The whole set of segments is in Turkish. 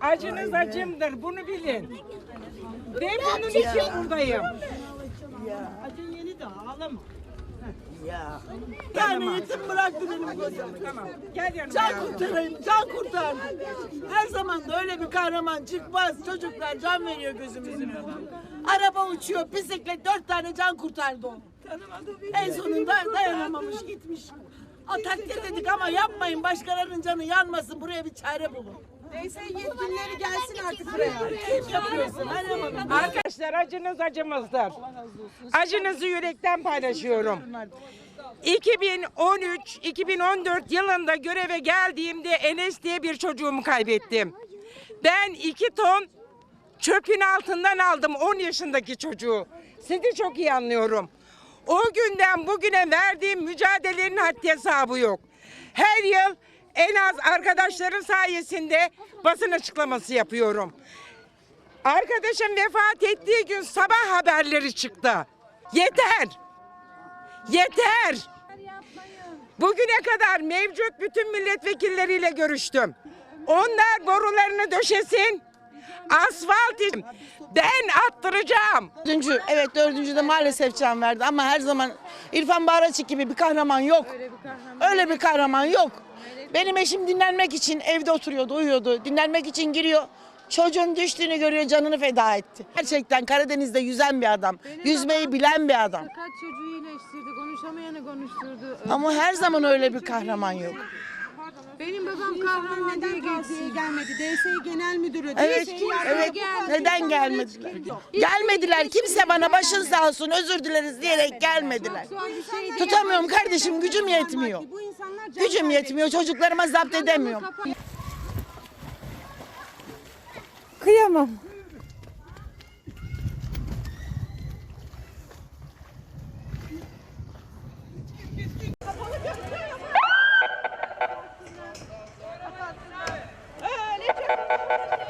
Acınız acımdır. Bunu bilin. Ben bunun için buradayım. Acın yeni de ağlama. Yani yetim bıraktı benim kocam. Tamam. Gel yanıma. Can kurtarayım, can kurtardı. Her zaman da öyle bir kahraman çıkmaz. Çocuklar can veriyor gözümüzün önünde. Araba uçuyor, bisiklet dört tane can kurtardı onu. En sonunda dayanamamış gitmiş. A, takdir dedik ama yapmayın başkalarının canı yanmasın buraya bir çare bulun. Neyse yetkilileri gelsin artık buraya. Kim yapıyorsun? Arkadaşlar acınız acımızdır. Acınızı yürekten paylaşıyorum. 2013-2014 yılında göreve geldiğimde Enes diye bir çocuğumu kaybettim. Ben iki ton çöpün altından aldım 10 yaşındaki çocuğu. Sizi çok iyi anlıyorum. O günden bugüne verdiğim mücadelenin haddi hesabı yok. Her yıl en az arkadaşların sayesinde basın açıklaması yapıyorum. Arkadaşım vefat ettiği gün sabah haberleri çıktı. Yeter. Yeter. Bugüne kadar mevcut bütün milletvekilleriyle görüştüm. Onlar borularını döşesin. Asfalt için. Ben attıracağım. Dördüncü, evet dördüncü de maalesef can verdi ama her zaman İrfan Baraçık gibi bir kahraman yok. Öyle bir kahraman yok. Benim eşim dinlenmek için evde oturuyordu, uyuyordu. Dinlenmek için giriyor. Çocuğun düştüğünü görüyor, canını feda etti. Gerçekten Karadeniz'de yüzen bir adam. Yüzmeyi bilen bir adam. Kaç çocuğu iyileştirdi, konuşamayanı konuşturdu. Ama her zaman öyle bir kahraman yok. Benim babam kahraman diye geçti. gelmedi? DSİ Genel Müdürü. Evet, yardım- evet. Neden gelmediler? Gelmediler. Kimse bana başın sağ olsun, özür dileriz diyerek gelmediler. Tutamıyorum kardeşim, gücüm yetmiyor. Gücüm yetmiyor, çocuklarıma zapt edemiyorum. Kıyamam. Ha ha ha ha!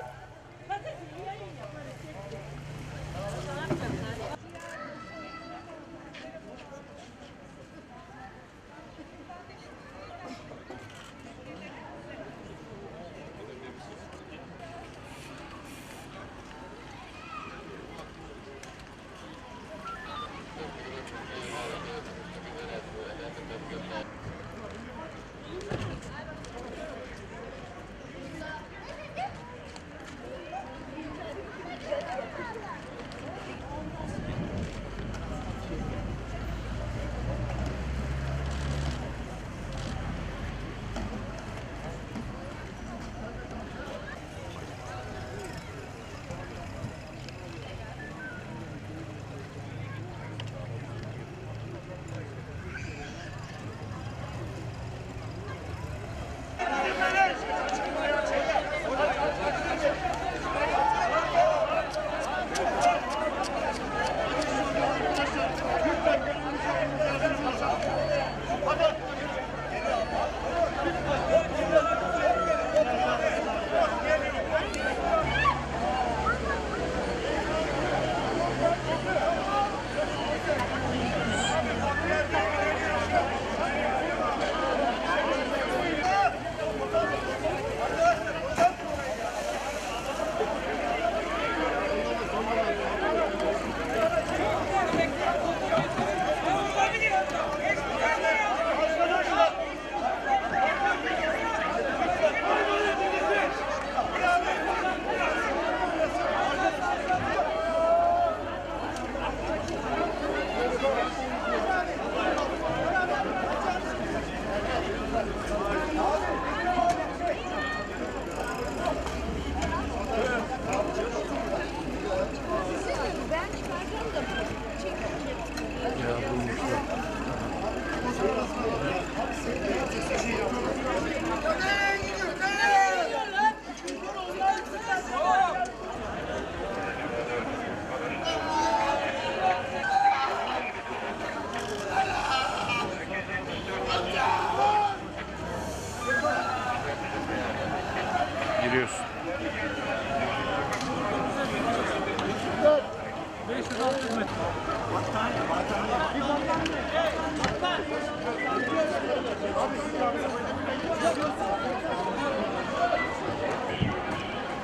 Giriyorsun.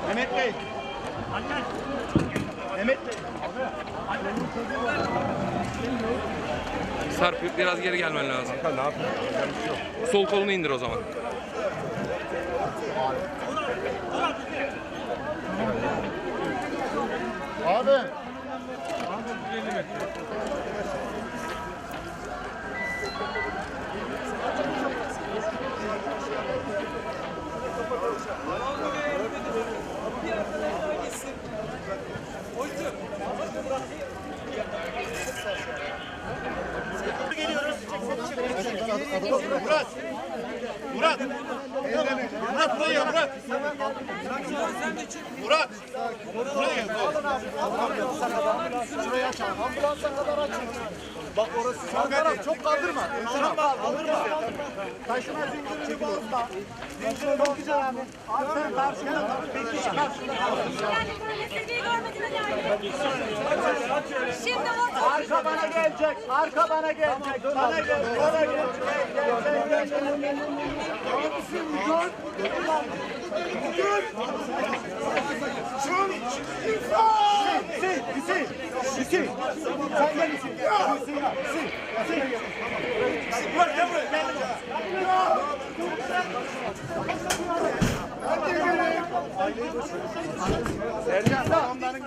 Mehmet Bey Sarp biraz geri gelmen lazım. ne yapayım? Sol kolunu indir o zaman. Abi. Murat. Murat. Murat buraya gel Murat. Murat. Buraya gel. Şuraya aç abi. Ambulansa kadar aç. Bak orası çok taraf. Çok kaldırma. Şuna kaldırma. Taşına zincirini bozma. Zincirini bozma abi. Abi sen karşına. Peki karşına kal. Şimdi orta Arka bana gelecek. Arka bana gelecek. Bana gelecek. Bana gelecek. Gel, gel, gel, gel. Abisi vuracak. Vuracak. Hüseyin, Hüseyin, Hüseyin. Sen gel Hüseyin. Hüseyin, Hüseyin, Hüseyin. Murat gel buraya. Gel. Sercan da onların